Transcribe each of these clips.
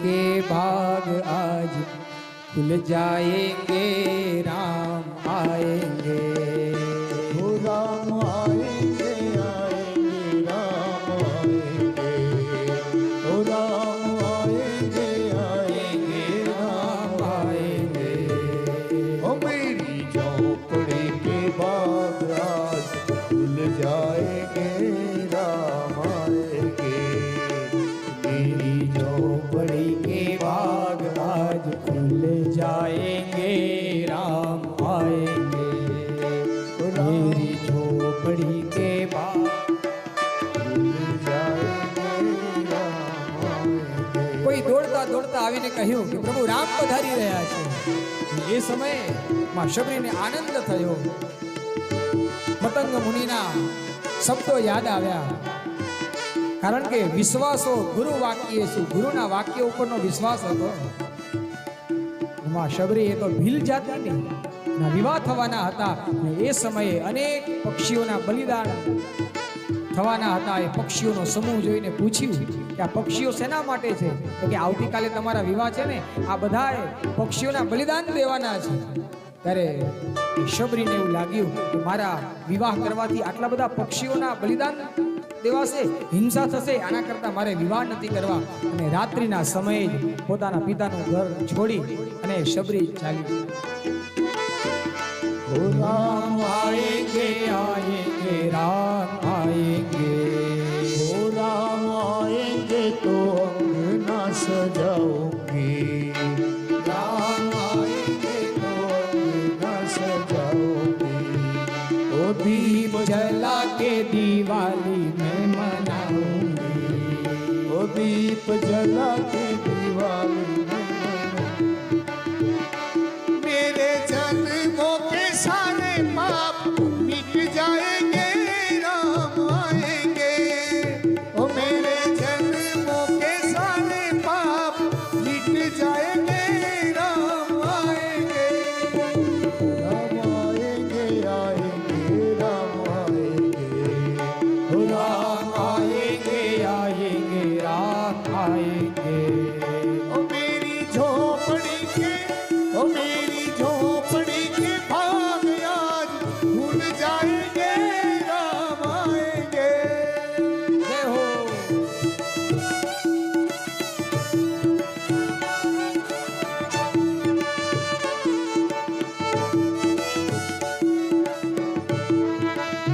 के भाग आज खुल जाएंगे राम आएंगे કહ્યું કે પ્રભુ રામ પધારી રહ્યા છે. એ સમયે માં શબરીને આનંદ થયો. મતંગ મુનિના શબ્દો યાદ આવ્યા. કારણ કે વિશ્વાસો ગુરુ વાક્ય છે, ગુરુના વાક્ય ઉપરનો વિશ્વાસ હતો. માં શબરી એ તો ભીલ જાતિની વિવાહ થવાના હતા. એ સમયે અનેક પક્ષીઓના બલિદાન થવાના હતા એ પક્ષીઓનો સમૂહ જોઈને પૂછ્યું કે આ પક્ષીઓ શેના માટે છે? તો કે આવતીકાલે તમારા વિવાહ છે ને, આ બધાએ પક્ષીઓના બલિદાન દેવાના છે. ત્યારે શબરીને એવું લાગ્યું કે મારા વિવાહ કરવાથી આટલા બધા પક્ષીઓના બલિદાન દેવાશે, હિંસા થશે, આના કરતાં મારે વિવાહ નથી કરવા. અને રાત્રિના સમયે જ પોતાના પિતાનું ઘર છોડી અને શબરી ચાલી ओ दीप जला के दिवाली में मेरे जन्मों के सारे पाप मिट जाएंगे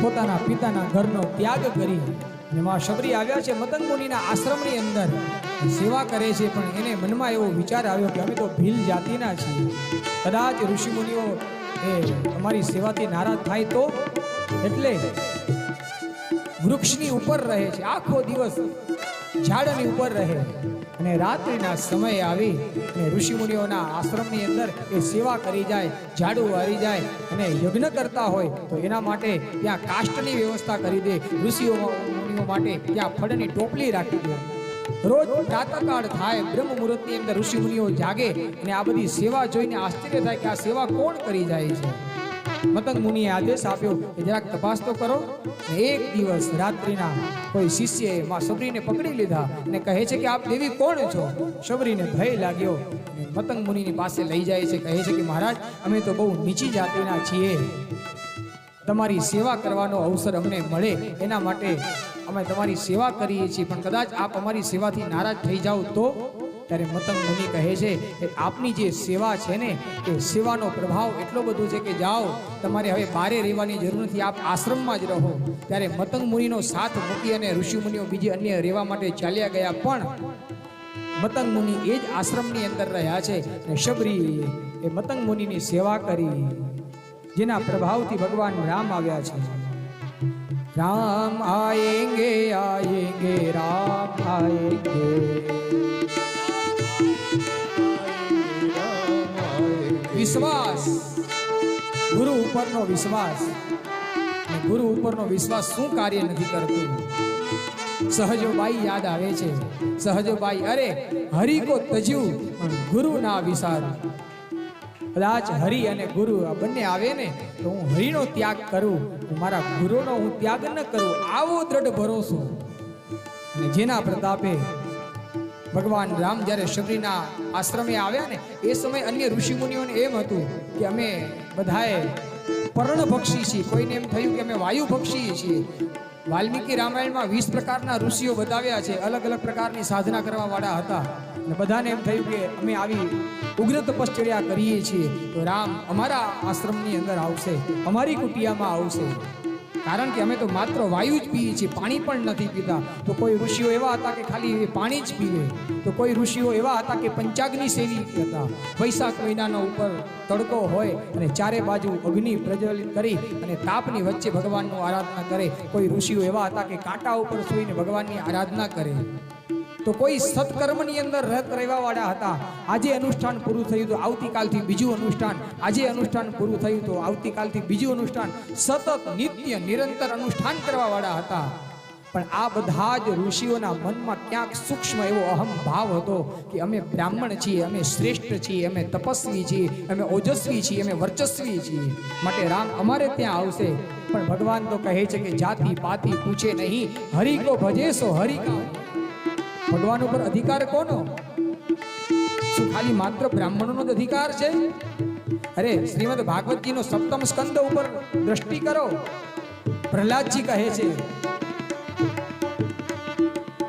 પોતાના પિતાના ઘરનો ત્યાગ કરી અને માં શબરી આવ્યા છે મતંગ મુનિના આશ્રમની અંદર. સેવા કરે છે, પણ એને મનમાં એવો વિચાર આવ્યો કે અમે તો ભીલ જાતિના છીએ. કદાચ ઋષિમુનિઓ એ અમારી સેવાથી નારાજ થાય તો? એટલે વૃક્ષની ઉપર રહે છે. આખો દિવસ ઝાડની ઉપર રહે. અને રાત્રિના સમયે આવી અને ઋષિમુનિઓના આશ્રમની અંદર એ સેવા કરી જાય, ઝાડુ વારી જાય અને યજ્ઞ કરતા હોય તો એના માટે ત્યાં કાષ્ટની વ્યવસ્થા કરી દે. ઋષિઓ મુનિઓ માટે ત્યાં ફળની ટોપલી રાખી દે. રોજ પ્રાતકાળ થાય, બ્રહ્મ મુહૂર્તની અંદર ઋષિ મુનિઓ જાગે અને આ બધી સેવા જોઈને આશ્ચર્ય થાય કે આ સેવા કોણ કરી જાય છે? મતંગ મુનિએ આદેશ આપ્યો કે જરાક તપાસ તો કરો એક દિવસ રાત્રિના કોઈ શિષ્યએ માં સબરીને પકડી લીધા અને કહે છે કે આપ દેવી કોણ છો? સબરીને ભય લાગ્યો મતંગ મુનિની પાસે લઈ જાય છે, કહે છે કે મહારાજ, અમે તો બહુ નીચી જાતિના છીએ. તમારી સેવા કરવાનો અવસર અમને મળે, એના માટે અમે તમારી સેવા કરીએ છીએ. પણ કદાચ આપ અમારી સેવાથી નારાજ થઈ જાઓ તો? ત્યારે મતંગ મુનિ કહે છે કે આપની જે સેવા છે ને એ સેવાનો પ્રભાવ એટલો બધો છે કે જાઓ, તમારે હવે બારે રહેવાની જરૂર નથી, આપ આશ્રમમાં જ રહો. ત્યારે મતંગ મુનિનો સાથ મૂકી અને ઋષિ મુનિઓ બીજી અન્ય રહેવા માટે ચાલ્યા ગયા. પણ મતંગ મુનિ એ જ આશ્રમની અંદર રહ્યા છે અને શબરી એ મતંગ મુનિની સેવા કરી, જેના પ્રભાવથી ભગવાન રામ આવ્યા છે. રામ આયેંગે આયેંગે, રામ આયેંગે. વિશ્વાસ. ગુરુ ઉપરનો વિશ્વાસ. ગુરુ ઉપરનો વિશ્વાસ શું કાર્ય નથી કરતું? સહજોબાઈ યાદ આવે છે. સહજોબાઈ, અરે, હરિ કો તજ્યું પણ ગુરુ ના વિસારું કદાચ હરિ અને ગુરુ આ બંને આવે ને, તો હું હરિનો ત્યાગ કરું. મારા ગુરુનો હું ત્યાગ ન કરું. આવો દ્રઢ ભરોસો. જેના પ્રતાપે ભગવાન રામ જ્યારે શબરીના આશ્રમે આવ્યા ને, એ સમયે અન્ય ઋષિમુનિઓને એમ હતું કે અમે બધાએ પર્ણભક્ષી છીએ. કોઈને એમ થયું કે અમે વાયુભક્ષી છીએ. વાલ્મીકી રામાયણમાં વીસ પ્રકારના ઋષિઓ બતાવ્યા છે. અલગ અલગ પ્રકારની સાધના કરવાવાળા હતા. અને બધાને એમ થયું કે અમે આવી ઉગ્ર તપશ્ચર્યા કરીએ છીએ. તો રામ અમારા આશ્રમની અંદર આવશે. અમારી કુટિયામાં આવશે. કારણ કે અમે તો માત્ર વાયુ જ પીએ છીએ, પાણી પણ નથી પીતા. તો કોઈ ઋષિઓ એવા હતા કે ખાલી પાણી જ પીવે. તો કોઈ ઋષિઓ એવા હતા કે પંચાગ્નિ સેવી હતા. વૈશાખ મહિનાનો ઉપર તડકો હોય અને ચારે બાજુ અગ્નિ પ્રજ્વલિત કરી અને તાપની વચ્ચે ભગવાનનું આરાધના કરે. કોઈ ઋષિઓ એવા હતા કે કાંટા ઉપર સૂઈને ભગવાનની આરાધના કરે. તો કોઈ સત્કર્મની અંદર રત રહેવા વાળા હતા. આજે અનુષ્ઠાન પૂરું થયું તો આવતીકાલથી બીજું અનુષ્ઠાન. આજે અનુષ્ઠાન પૂરું થયું તો આવતીકાલથી બીજું અનુષ્ઠાન. સતત નિત્ય નિરંતર અનુષ્ઠાન કરવા વાળા હતા. પણ આ બધા જ ઋષિઓના મનમાં ક્યાંક સૂક્ષ્મ એવો અહમ ભાવ હતો કે અમે બ્રાહ્મણ છીએ, અમે શ્રેષ્ઠ છીએ, અમે તપસ્વી છીએ, અમે ઓજસ્વી છીએ, અમે વર્ચસ્વી છીએ. માટે રામ અમારે ત્યાં આવશે. પણ ભગવાન તો કહે છે કે જાતિ, પાતિ પૂછે નહીં. હરિ કો ભજેસો હરિ કા ભગવાન ઉપર અધિકાર કોનો? શું ખાલી માત્ર બ્રાહ્મણોનો જ અધિકાર છે? અરે, શ્રીમદ ભાગવતજીનો સપ્તમ સ્કંદ ઉપર દ્રષ્ટિ કરો. પ્રહલાદજી કહે છે,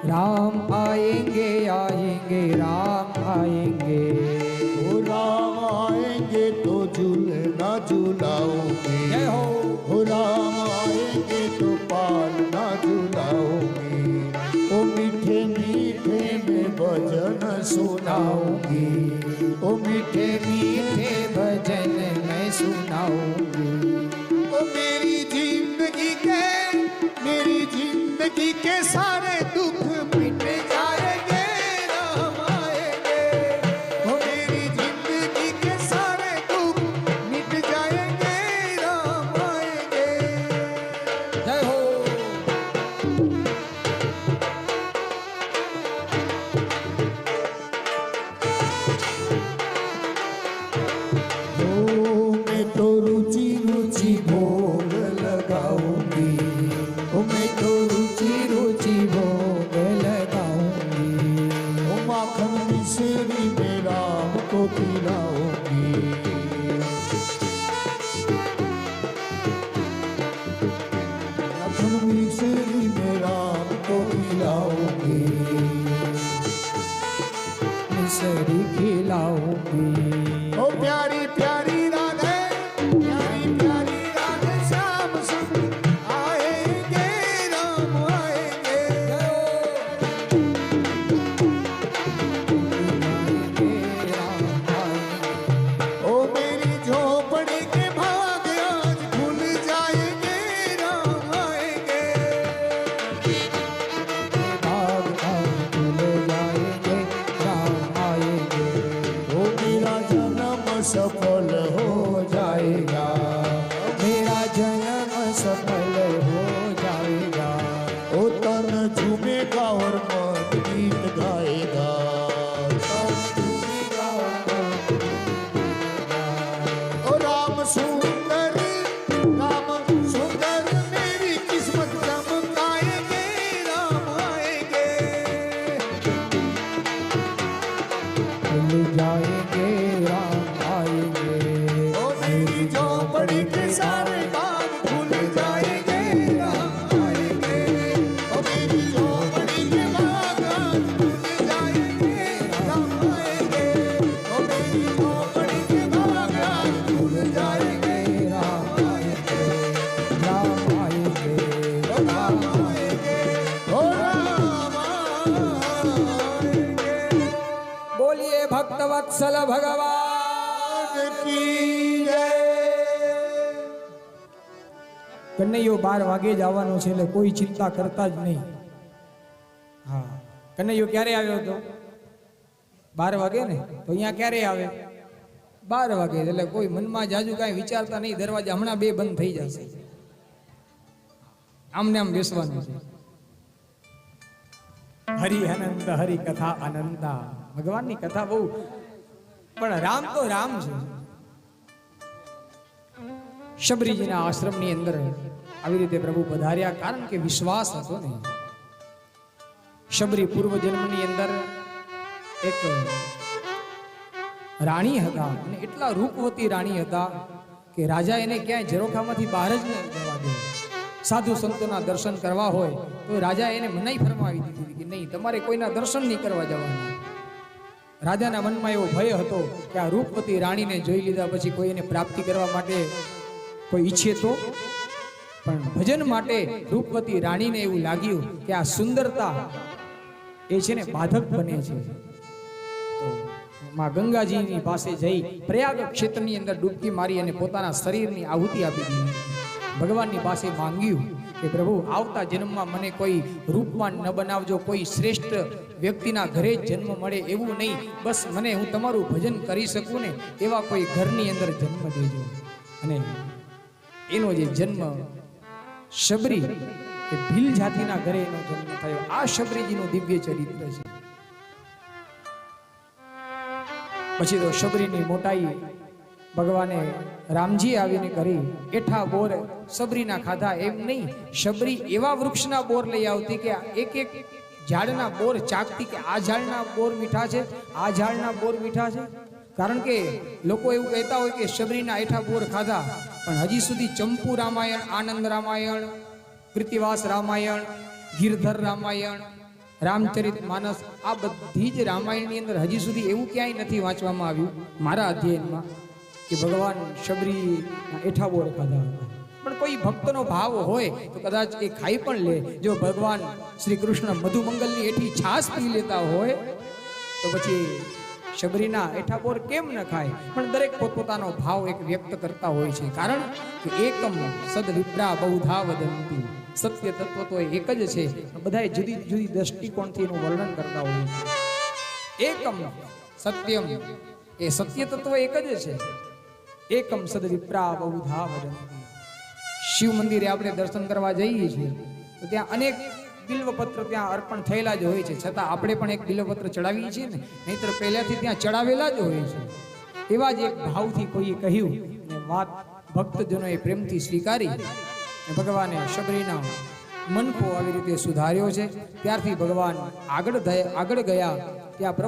રામ આયેંગે આયેંગે, રામ આયેંગે. सुनाओगे ओ मीठे मीठे વત્સલ ભગવાન કી કનૈયો બાર વાગે જ આવવાનો છે એટલે કોઈ ચિંતા કરતા જ નહીં. હા. કનૈયો ક્યારે આવ્યો હતો? બાર વાગે ને? તો અહીંયા ક્યારે આવે? બાર વાગે એટલે કોઈ મનમાં જાજુ કાંઈ વિચારતા નહીં. દરવાજા હમણાં બે બંધ થઈ જશે. આમને આમ બેસવાનું છે. હરિ અનંત, હરિ કથા અનંતા. ભગવાનની કથા બહુ પણ રામ તો રામ છે. શબરીજીના આશ્રમની અંદર આવી રીતે પ્રભુ પધાર્યા કારણ કે વિશ્વાસ હતો ને શબરી પૂર્વ જન્મની અંદર એક રાણી હતા અને એટલા રૂપવતી રાણી હતા કે રાજા એને ક્યાંય ઝરોખામાંથી બહાર જ ન જવા દે. સાધુ સંતોના દર્શન કરવા હોય તો રાજા એને મનાઈ ફરમાવી દીધી કે નહીં, તમારે કોઈના દર્શન નહીં કરવા જવાના. રાજાના મનમાં એવો ભય હતો કે આ રૂપવતી રાણીને જોઈ લીધા પછી કોઈ એને પ્રાપ્તિ કરવા માટે કોઈ ઈચ્છે તો? પણ ભજન માટે રૂપવતી રાણીને એવું લાગ્યું કે આ સુંદરતા એ છે ને બાધક બને છે. માં ગંગાજીની પાસે જઈ પ્રયાગ ક્ષેત્રની અંદર ડૂબકી મારી અને પોતાના શરીરની આહુતિ આપી દીધી. ભગવાનની પાસે માંગ્યું કે પ્રભુ, આવતા જન્મમાં મને કોઈ રૂપવાન ન બનાવજો, કોઈ શ્રેષ્ઠ વ્યક્તિના ઘરે જ જન્મ મળે એવું નહીં. બસ મને હું તમારું ભજન કરી શકું ને એવા કોઈ ઘરની અંદર જન્મ દેજો. અને એનો જે જન્મ શબરી એ ભીલ જાતિના ઘરે એનો જન્મ થયો. આ શબરીજીનું દિવ્ય ચરિત્ર છે. પછી તો શબરીની મોટાઈ ભગવાને રામજી આવીને કરી, એઠા બોર સબરીના ખાધા. એમ નહીં શબરી એવા વૃક્ષના બોર લઈ આવતી કે એક એક ઝાડના બોર ચાકતી કે આ ઝાડના બોર મીઠા છે, આ ઝાડના બોર મીઠા છે? કારણ કે લોકો એવું કહેતા હોય કે શબરીના એઠા બોર ખાધા, પણ હજી સુધી ચંપુ રામાયણ, આનંદ રામાયણ, કૃતિવાસ રામાયણ, ગિરધર રામાયણ, રામચરિત માનસ, આ બધી જ રામાયણની અંદર હજી સુધી એવું ક્યાંય નથી વાંચવામાં આવ્યું, મારા અધ્યયનમાં. કે ભગવાન શબરીના એઠા બોર ખાધા પણ કોઈ ભક્તનો ભાવ હોય તો કદાચ એ ખાઈ પણ લે. જો ભગવાન શ્રી કૃષ્ણ મધુમંગલની એઠી છાશ પી લેતા હોય, તો પછી શબરીના એઠા બોર કેમ ન ખાય? પણ દરેક પોતપોતાનો ભાવ એક વ્યક્ત કરતા હોય છે. કારણ કે એકમ સદ વિપ્રા બહુધા વદંતી સત્ય તત્વ તો એક જ છે. બધાએ જુદી જુદી દ્રષ્ટિકોણથી એનું વર્ણન કરતા હોય છે. એકમ સત્યમ એ સત્ય તત્વ એક જ છે. એકમ સદ વિપ્રા બહુધા વદંતી શિવ મંદિરે આપણે દર્શન કરવા જઈએ છીએ, તો ત્યાં અનેક બિલ્વપત્ર ત્યાં અર્પણ થયેલા જ હોય છે. છતાં આપણે પણ એક બિલ્વપત્ર ચડાવીએ છીએ ને, નહીતર પહેલાથી ત્યાં ચડાવેલા જ હોય છે. એવા જ એક ભાવથી કોઈએ કહ્યું અને વાત ભક્તજનોએ પ્રેમથી સ્વીકારી ભગવાને શબરીના મનકો આવી રીતે સુધાર્યો છે. ત્યારથી ભગવાન આગળ આગળ ગયા, ત્યાં